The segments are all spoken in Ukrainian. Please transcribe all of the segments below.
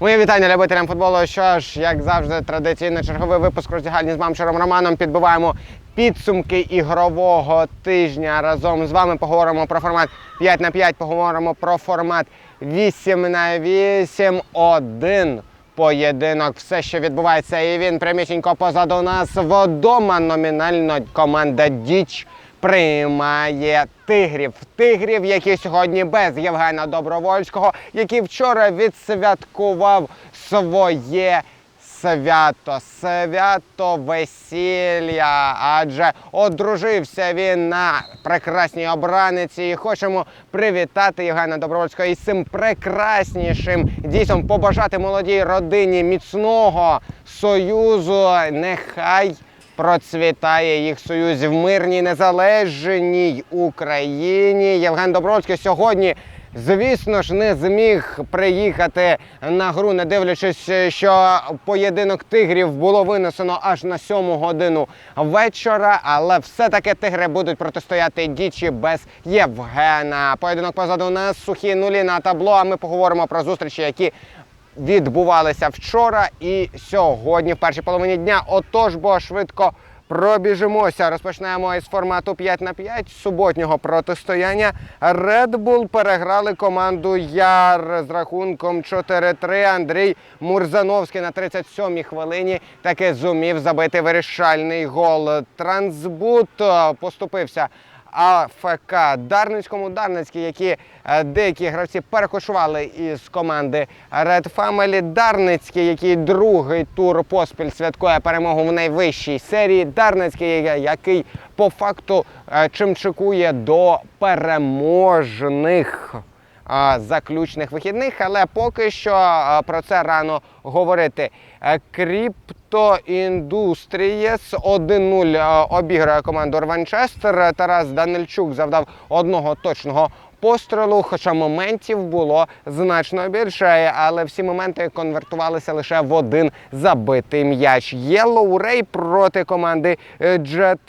Моє вітання любителям футболу. Що ж, як завжди, традиційно черговий випуск роздягальні з мамчером Романом. Підбиваємо підсумки ігрового тижня. Разом з вами поговоримо про формат 5 на 5, поговоримо про формат 8 на 8, один поєдинок. Все, що відбувається, і він прямісінько позаду нас вдома. Номінально команда Діч приймає тигрів. Тигрів, які сьогодні без Євгена Добровольського, який вчора відсвяткував своє. Свято, свято весілля, адже одружився він на прекрасній обраниці. І хочемо привітати Євгена Добровольського із цим прекраснішим дійсом побажати молодій родині міцного союзу. Нехай процвітає їх союз в мирній незалежній Україні. Євген Добровольський сьогодні. Звісно ж, не зміг приїхати на гру, не дивлячись, що поєдинок тигрів було винесено аж на сьому годину вечора. Але все-таки тигри будуть протистояти дічі без Євгена. Поєдинок позаду нас сухі нулі на табло. А ми поговоримо про зустрічі, які відбувалися вчора і сьогодні, в першій половині дня. Отож, бо швидко пробіжимося. Розпочнемо із формату 5 на 5 суботнього протистояння. Red Bull переграли команду Яр з рахунком 4-3. Андрій Мурзановський на 37-й хвилині таки зумів забити вирішальний гол. Трансбут е, поступився. АФК Дарницькому Дарницький, які е, деякі гравці перекочували із команди Red Family. Дарницький, який другий тур поспіль святкує перемогу в найвищій серії. Дарницький, який по факту е, чимчикує до переможних заключних вихідних, але поки що про це рано говорити. Е, Кріпто Індустрієс 1-0 обіграє команду Рванчестер. Тарас Данильчук завдав одного точного пострілу, хоча моментів було значно більше, але всі моменти конвертувалися лише в один забитий м'яч. Єлоу Рей проти команди е, Джет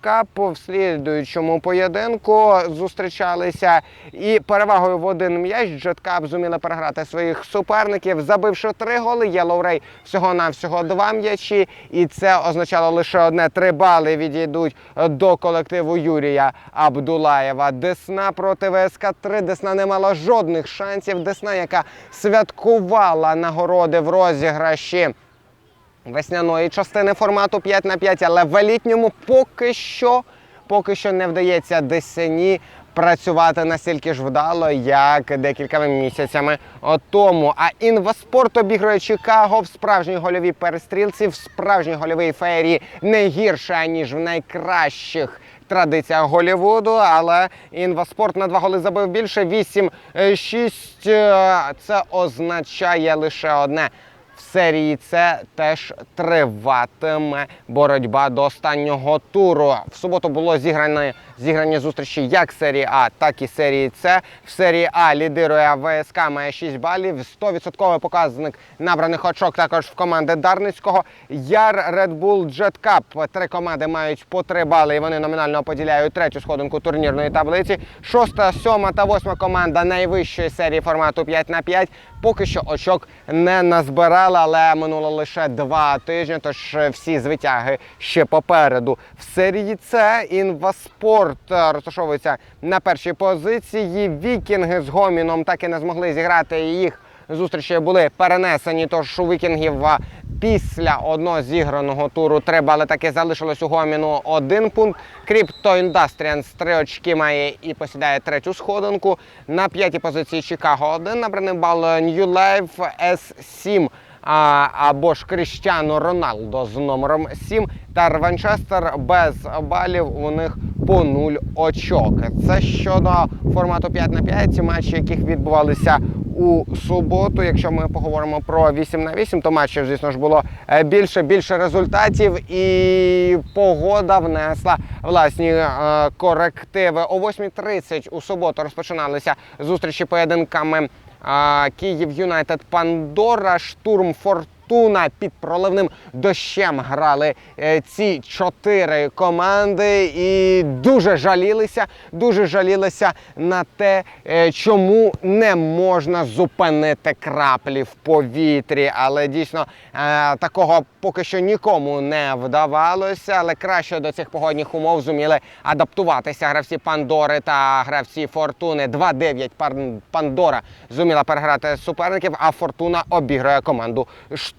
Кап в слідуючому поєдинку зустрічалися і перевагою в один м'яч Джет Кап зуміли переграти своїх суперників, забивши три голи. Єлоу Рей всього навсього два м'ячі, і це означало лише одне три бали відійдуть до колективу Юрія Абдулаєва. Десна проти ВСК 3 Десна не мала жодних шансів. Десна, яка святкувала нагороди в розіграші весняної частини формату 5 на 5, але в елітньому поки що, поки що не вдається Десені працювати настільки ж вдало, як декількома місяцями тому. А інваспорт обігрує Чикаго в справжній гольовій перестрілці, в справжній гольовій феєрії не гірше, ніж в найкращих традиціях Голівуду, але інваспорт на два голи забив більше 8-6. Це означає лише одне. В серії С теж триватиме боротьба до останнього туру. В суботу було зіграно зіграні зустрічі як серії А, так і серії С. В серії А лідирує ВСК, має 6 балів. 100% показник набраних очок також в команди Дарницького. Яр, Red Bull, Jet Cup. Три команди мають по 3 бали, і вони номінально поділяють третю сходинку турнірної таблиці. Шоста, сьома та восьма команда найвищої серії формату 5 на 5 поки що очок не назбирала, але минуло лише два тижні, тож всі звитяги ще попереду. В серії С інваспорт розташовується на першій позиції. Вікінги з гоміном так і не змогли зіграти їх. Зустрічі були перенесені, тож у вікінгів після одного зіграного туру три бали таки залишилось у гоміну один пункт. Кріпто Індастріанс три очки має і посідає третю сходинку. На п'ятій позиції Чикаго один набраний бал New Life S7 а, або ж Кріщано Роналдо з номером 7 та Рванчестер без балів у них по 0 очок. Це щодо формату 5 на 5, матчі, яких відбувалися у суботу. Якщо ми поговоримо про 8 на 8, то матчів, звісно ж, було е, більше, більше результатів, і погода внесла власні е, корективи. О 8.30 у суботу розпочиналися зустрічі поєдинками. Київ Юнайтед Пандора, штурм Фортуна. Фортуна під проливним дощем грали е, ці чотири команди і дуже жалілися, дуже жалілися на те, е, чому не можна зупинити краплі в повітрі. Але дійсно е, такого поки що нікому не вдавалося. Але краще до цих погодних умов зуміли адаптуватися гравці Пандори та гравці Фортуни. 2-9 Пан- Пандора зуміла переграти суперників, а Фортуна обіграє команду Штурм.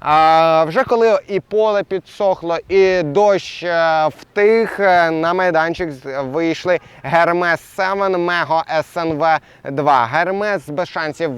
А вже коли і поле підсохло, і дощ е, втих, е, на майданчик вийшли Гермес 7, Мего СНВ 2. Гермес без шансів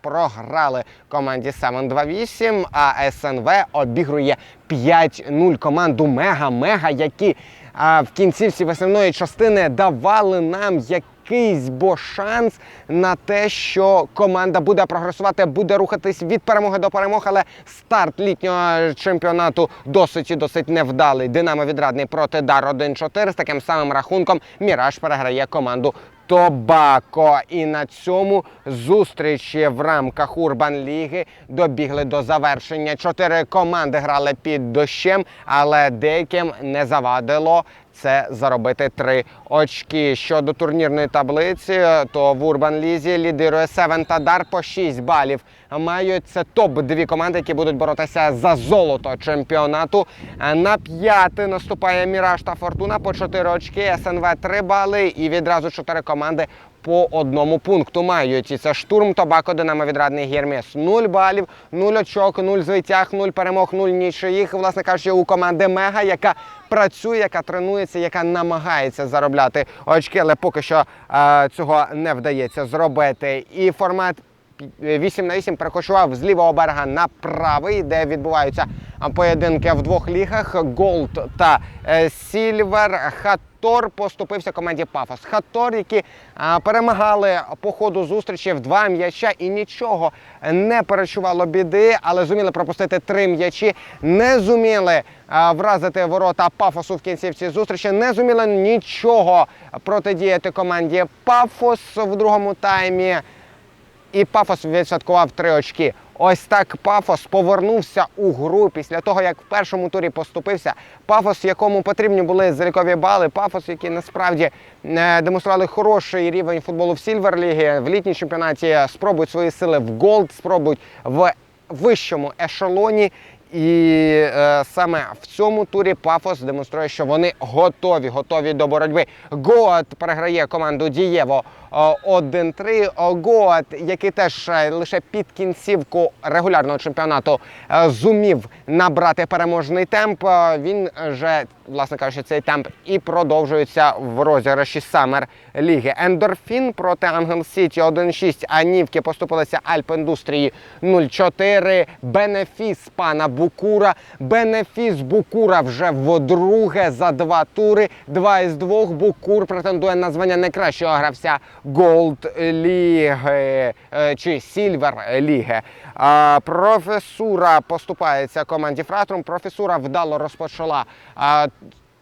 програли команді 7-2-8, а СНВ обігрує 5-0 команду Мега Мега, які а, в кінцівці основної частини давали нам якийсь бо шанс на те, що команда буде прогресувати, буде рухатись від перемоги до перемоги, але старт літнього чемпіонату досить і досить невдалий. Динамо відрадний проти Дар 1-4 з таким самим рахунком Міраж переграє команду Тобако. І на цьому зустрічі в рамках Урбан Ліги добігли до завершення. Чотири команди грали під дощем, але деяким не завадило. Це заробити три очки. Щодо турнірної таблиці, то в Урбан Лізі лідирує Севен та Дар по 6 балів. Мають це топ дві команди, які будуть боротися за золото чемпіонату. На п'яте наступає Міраж та Фортуна по 4 очки, СНВ 3 бали і відразу 4 команди по одному пункту мають. І це штурм Тобако, Динамо Відрадний Гермес. 0 балів, 0 очок, 0 звитяг, 0 перемог, 0 нічиїх. Власне кажучи, у команди Мега, яка працює, яка тренується, яка намагається заробляти очки, але поки що е, цього не вдається зробити. І формат 8 на 8 перекочував з лівого берега на правий, де відбуваються поєдинки в двох лігах: Голд та Silver. Сільвер. Хатор поступився команді Пафос. Хатор, які а, перемагали по ходу зустрічі в два м'яча і нічого не перечувало біди, але зуміли пропустити три м'ячі, не зуміли а, вразити ворота Пафосу в кінцівці зустрічі, не зуміли нічого протидіяти команді Пафос в другому таймі. І Пафос відсвяткував три очки. Ось так Пафос повернувся у гру після того, як в першому турі поступився. Пафос, якому потрібні були залікові бали. Пафос, які насправді е, демонстрували хороший рівень футболу в Сільверлігі, в літній чемпіонаті спробують свої сили в Голд, спробують в вищому ешелоні. І е, саме в цьому турі Пафос демонструє, що вони готові, готові до боротьби. Гоат переграє команду Дієво 1-3. О, Гоат, який теж е, лише під кінцівку регулярного чемпіонату е, зумів набрати переможний темп. е, Він же, власне кажучи, цей темп і продовжується в розіграші Самер Ліги. Ендорфін проти Ангел Сіті 1-6. А Нівки поступилися Альп Індустрії 0-4. Бенефіс пана Букура. Бенефіс Букура вже вдруге за два тури. Два із двох Букур претендує на звання найкращого гравця Голд Ліги е, чи Сільвер Ліги. Професура поступається команді Фратрум. Професура вдало розпочала.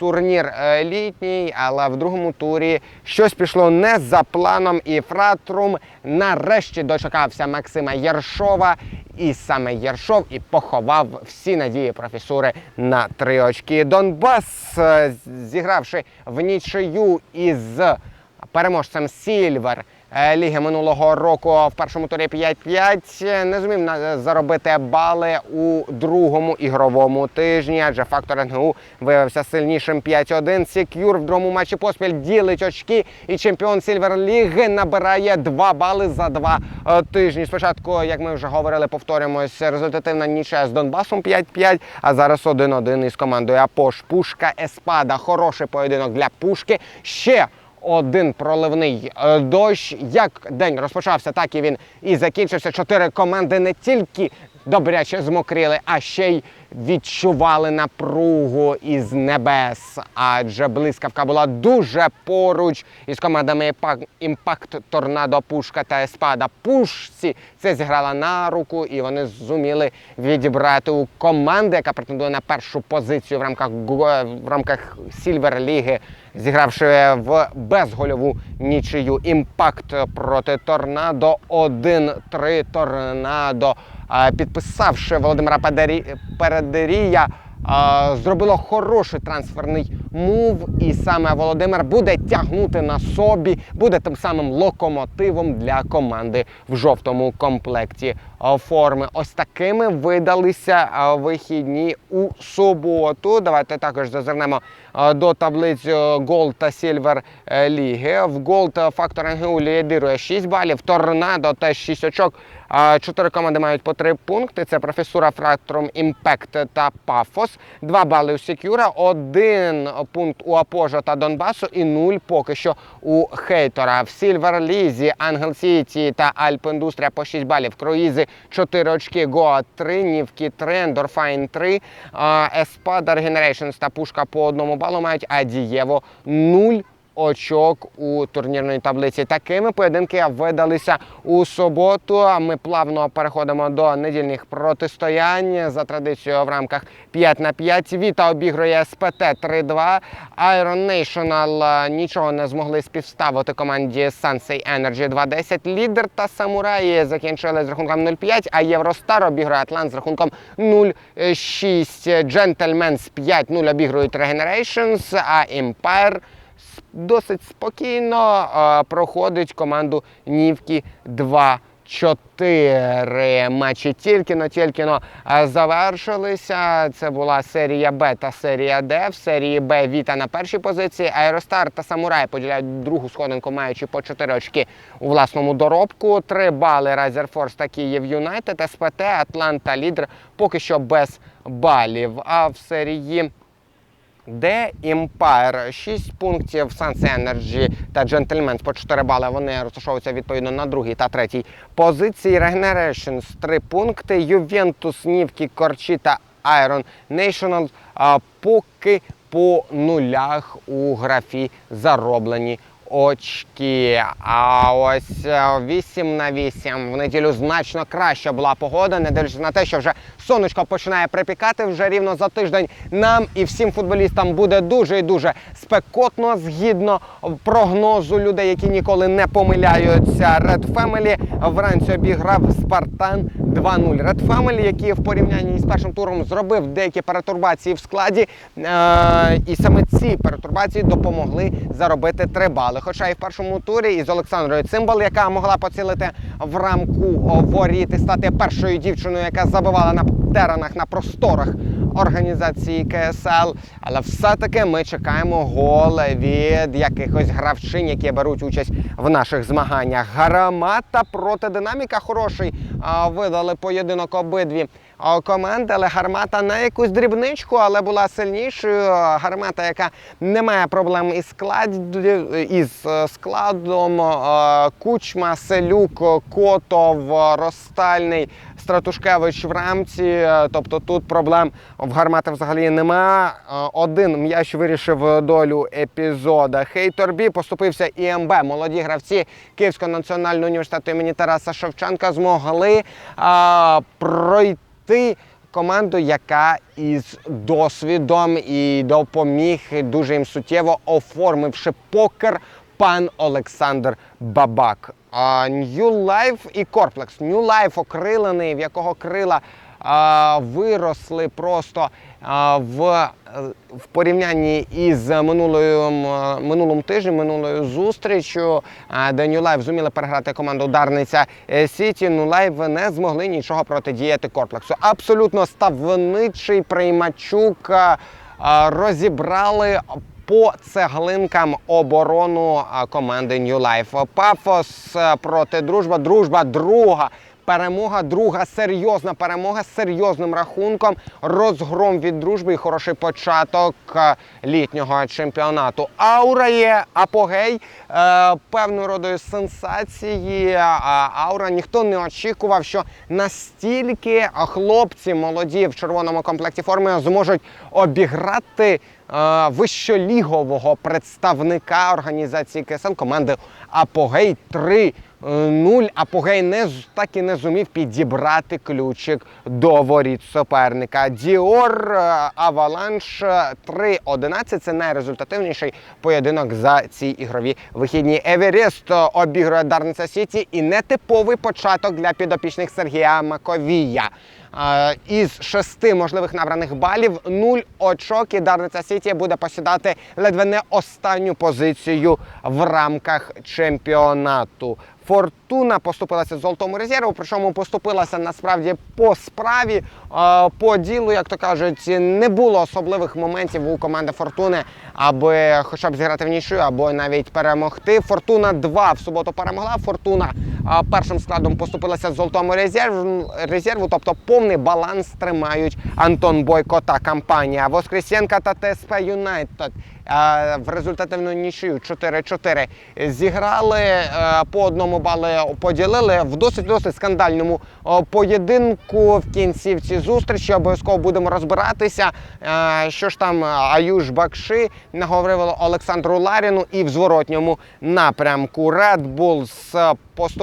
Турнір е, літній, але в другому турі щось пішло не за планом, і Фратрум нарешті дочекався Максима Єршова. І саме Єршов і поховав всі надії професури на три очки. Донбас, е, зігравши в нічию із переможцем Сільвер е, ліги минулого року в першому турі 5-5, не зумів заробити бали у другому ігровому тижні, адже фактор НГУ виявився сильнішим 5-1. Сікюр в другому матчі поспіль ділить очки, і чемпіон Сільвер Ліги набирає 2 бали за два е, тижні. Спочатку, як ми вже говорили, повторюємось, результативна нічия з Донбасом 5-5, а зараз 1-1 із командою Апош. Пушка Еспада. Хороший поєдинок для Пушки. Ще один проливний е, дощ. Як день розпочався, так і він і закінчився. Чотири команди не тільки добряче змокріли, а ще й відчували напругу із небес. Адже блискавка була дуже поруч із командами «Імпак- Імпакт, Торнадо, Пушка та Еспада. Пушці це зіграла на руку, і вони зуміли відібрати у команди, яка претендує на першу позицію в рамках Го- в рамках Сільвер Ліги, зігравши в безгольову нічию. Імпакт проти Торнадо 1-3 Торнадо е, підписавши Володимира Передерія, зробило хороший трансферний мув, і саме Володимир буде тягнути на собі, буде тим самим локомотивом для команди в жовтому комплекті форми. Ось такими видалися вихідні у суботу. Давайте також зазирнемо до таблиць Gold та Silver е, ліги. В Gold фактор НГУ лідирує 6 балів, Торнадо теж 6 очок. Е, Чотири команди мають по 3 пункти. Це професура Фракторум Імпект та Пафос. 2 бали у Секюра, один пункт у Апожа та Донбасу і 0 поки що у Хейтора. В Сільвер Лізі, Ангел Сіті та Альп Індустрія по 6 балів. Круїзи 4 очки, Гоа 3, Нівкі 3, Ендорфайн 3, Еспада, Regenerations та Пушка по одному балу мають, а Дієво 0 очок у турнірної таблиці. Такими поєдинки видалися у суботу. Ми плавно переходимо до недільних протистоянь за традицією в рамках 5 на 5. Віта обігрує СПТ 3-2. Iron National е, нічого не змогли співставити команді Sansei Energy 2-10. Лідер та самураї закінчили з рахунком 0-5, а Євростар обігрує Атлант з рахунком 0-6. Джентльменс 5-0 обігрують Regenerations, а Empire досить спокійно проходить команду Нівки 2. 4 матчі тільки-но тільки-но завершилися. Це була серія Б та серія Д. В серії Б Віта на першій позиції. Аеростар та Самурай поділяють другу сходинку, маючи по 4 очки у власному доробку. 3 бали Райзер Форс та Київ Юнайтед, СПТ, Атланта Лідер поки що без балів. А в серії де Empire 6 пунктів, Sunse Energy та Gentleman's по 4 бали. Вони розташовуються відповідно на другій та третій позиції. Regenerations 3 пункти. Juventus, Нівки, Корчі та Iron National поки по нулях у графі зароблені очки. А ось е, 8 на 8 в неділю значно краща була погода, не дивлячись на те, що вже сонечко починає припікати вже рівно за тиждень. Нам і всім футболістам буде дуже і дуже спекотно згідно прогнозу людей, які ніколи не помиляються. Red Family вранці обіграв Спартан 2-0. Red Family, який в порівнянні з першим туром зробив деякі перетурбації в складі, е- і саме ці перетурбації допомогли заробити три бали. Хоча і в першому турі із Олександрою Цимбал, яка могла поцілити в рамку воріт і стати першою дівчиною, яка забивала на теренах на просторах організації КСЛ. Але все-таки ми чекаємо гол від якихось гравчин, які беруть участь в наших змаганнях. Гармата проти динаміка хороший. Видали поєдинок обидві команди, але гармата на якусь дрібничку, але була сильнішою. Гармата, яка не має проблем із склад із е, складом. Е, Кучма, Селюк, Котов, Ростальний. Стратушкевич в рамці, е, тобто тут проблем в гармати взагалі нема. Е, Один м'яч вирішив долю епізода. Хейторбі поступився ІМБ. Молоді гравці Київського національного університету імені Тараса Шевченка змогли а, пройти. Команду, яка із досвідом і допоміг дуже їм суттєво оформивши покер пан Олександр Бабак. А, New Life і Corplex. New Life окрилений, в якого крила а, виросли просто а, в, е, в порівнянні із минулою, минулим тижнем, минулою зустрічю, де New Life зуміли переграти команду ударниця е, Сіті. New Life не змогли нічого протидіяти Корплексу. Абсолютно ставничий приймачук а, розібрали по цеглинкам оборону команди New Life. Пафос проти дружба. Дружба друга. Перемога, друга серйозна перемога з серйозним рахунком, розгром від дружби і хороший початок літнього чемпіонату. Аура є апогей е, певною родою сенсації. А, Аура ніхто не очікував, що настільки хлопці молоді в червоному комплекті форми зможуть обіграти е, вищолігового представника організації КСЛ команди Апогей 3 нуль. Апогей не так і не зумів підібрати ключик до воріт суперника. Діор е, Аваланш е, 3-11 це найрезультативніший поєдинок за ці ігрові вихідні. Еверест е, обігрує Дарниця Сіті і нетиповий початок для підопічних Сергія Маковія. Е, Із шести можливих набраних балів нуль очок і Дарниця Сіті буде посідати ледве не останню позицію в рамках чемпіонату. Фортуна поступилася золотому резерву, причому поступилася насправді по справі, е, по ділу, як то кажуть, не було особливих моментів у команди Фортуни, аби хоча б зіграти в нічию, або навіть перемогти. Фортуна 2 в суботу перемогла. Фортуна першим складом поступилася золотому резерву, резерву, тобто повний баланс тримають Антон Бойко та компанія. Воскресенка та ТСП Юнайтед е, в результативну нічию 4-4 зіграли е, по одному бали поділили в досить досить скандальному е, поєдинку в кінцівці зустрічі. Обов'язково будемо розбиратися. е, Що ж там Аюш Бакши наговорили Олександру Ларіну і в зворотньому напрямку Red Bulls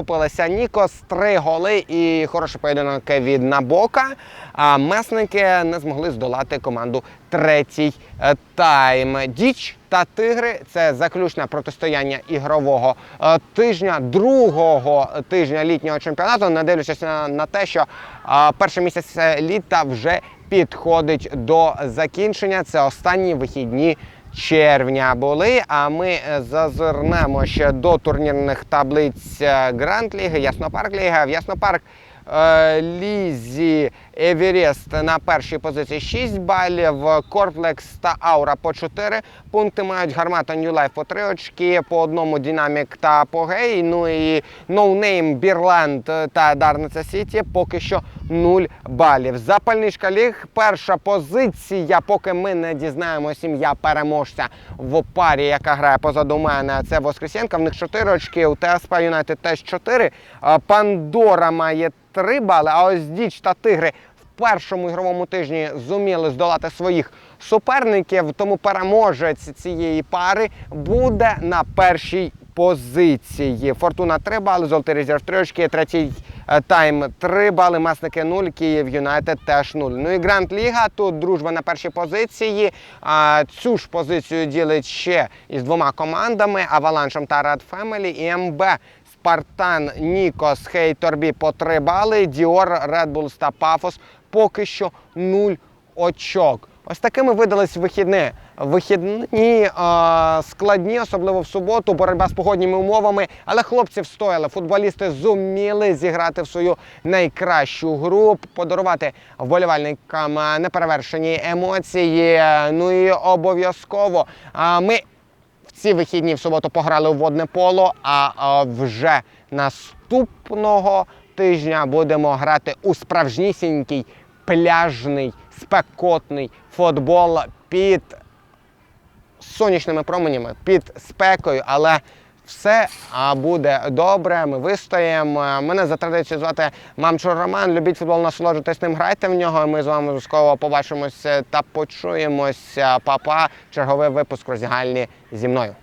поступилися Нікос, три голи і хороший поєдинок від Набока. А месники не змогли здолати команду третій е, тайм. Діч та тигри це заключне протистояння ігрового е, тижня, другого тижня літнього чемпіонату. Не дивлячись на, на те, що перший місяць літа вже підходить до закінчення. Це останні вихідні червня були. А ми е, зазирнемо ще до турнірних таблиць Гранд Ліги, Яснопарк Ліга. В Яснопарк е, Лізі Еверест на першій позиції 6 балів, Корплекс та Аура по 4 пункти мають Гармата Нью-Лайф по 3 очки, по одному Динамік та Апогей. Ну і ноунейм Бірленд та Дарниця Сіті поки що 0 балів. Запальничка ліг, перша позиція, поки ми не дізнаємось ім'я переможця в парі, яка грає позаду мене. Це Воскресенка. В них 4 очки, у ТСП Юнайтед теж 4. Е, Пандора має 3 бали, а ось Діч та Тигри першому ігровому тижні зуміли здолати своїх суперників, тому переможець цієї пари буде на першій позиції. Фортуна 3 бали, Золотий резерв 3 очки, третій е, тайм 3 бали, Месники 0, Київ Юнайтед теж 0. Ну і Гранд Ліга, тут дружба на першій позиції. А, цю ж позицію ділить ще із двома командами Аваланшем та Рад Фемелі і МБ. Спартан, Нікос, Хей, Торбі по 3 бали, Діор, Bulls та Пафос поки що 0 очок. Ось такими видались вихідні. Вихідні е, складні, особливо в суботу, боротьба з погодніми умовами. Але хлопці встояли. Футболісти зуміли зіграти в свою найкращу гру, подарувати вболівальникам неперевершені емоції. Ну і обов'язково ми в ці вихідні в суботу пограли у водне поло, а, а вже наступного тижня будемо грати у справжнісінький пляжний спекотний футбол під сонячними променями, під спекою, але все буде добре. Ми вистоїмо. Мене за традицією звати Мамчур Роман. Любіть футбол, насолоджуйтесь ним, грайте в нього. Ми з вами обов'язково побачимося та почуємося. Папа, черговий випуск роздягальні зі мною.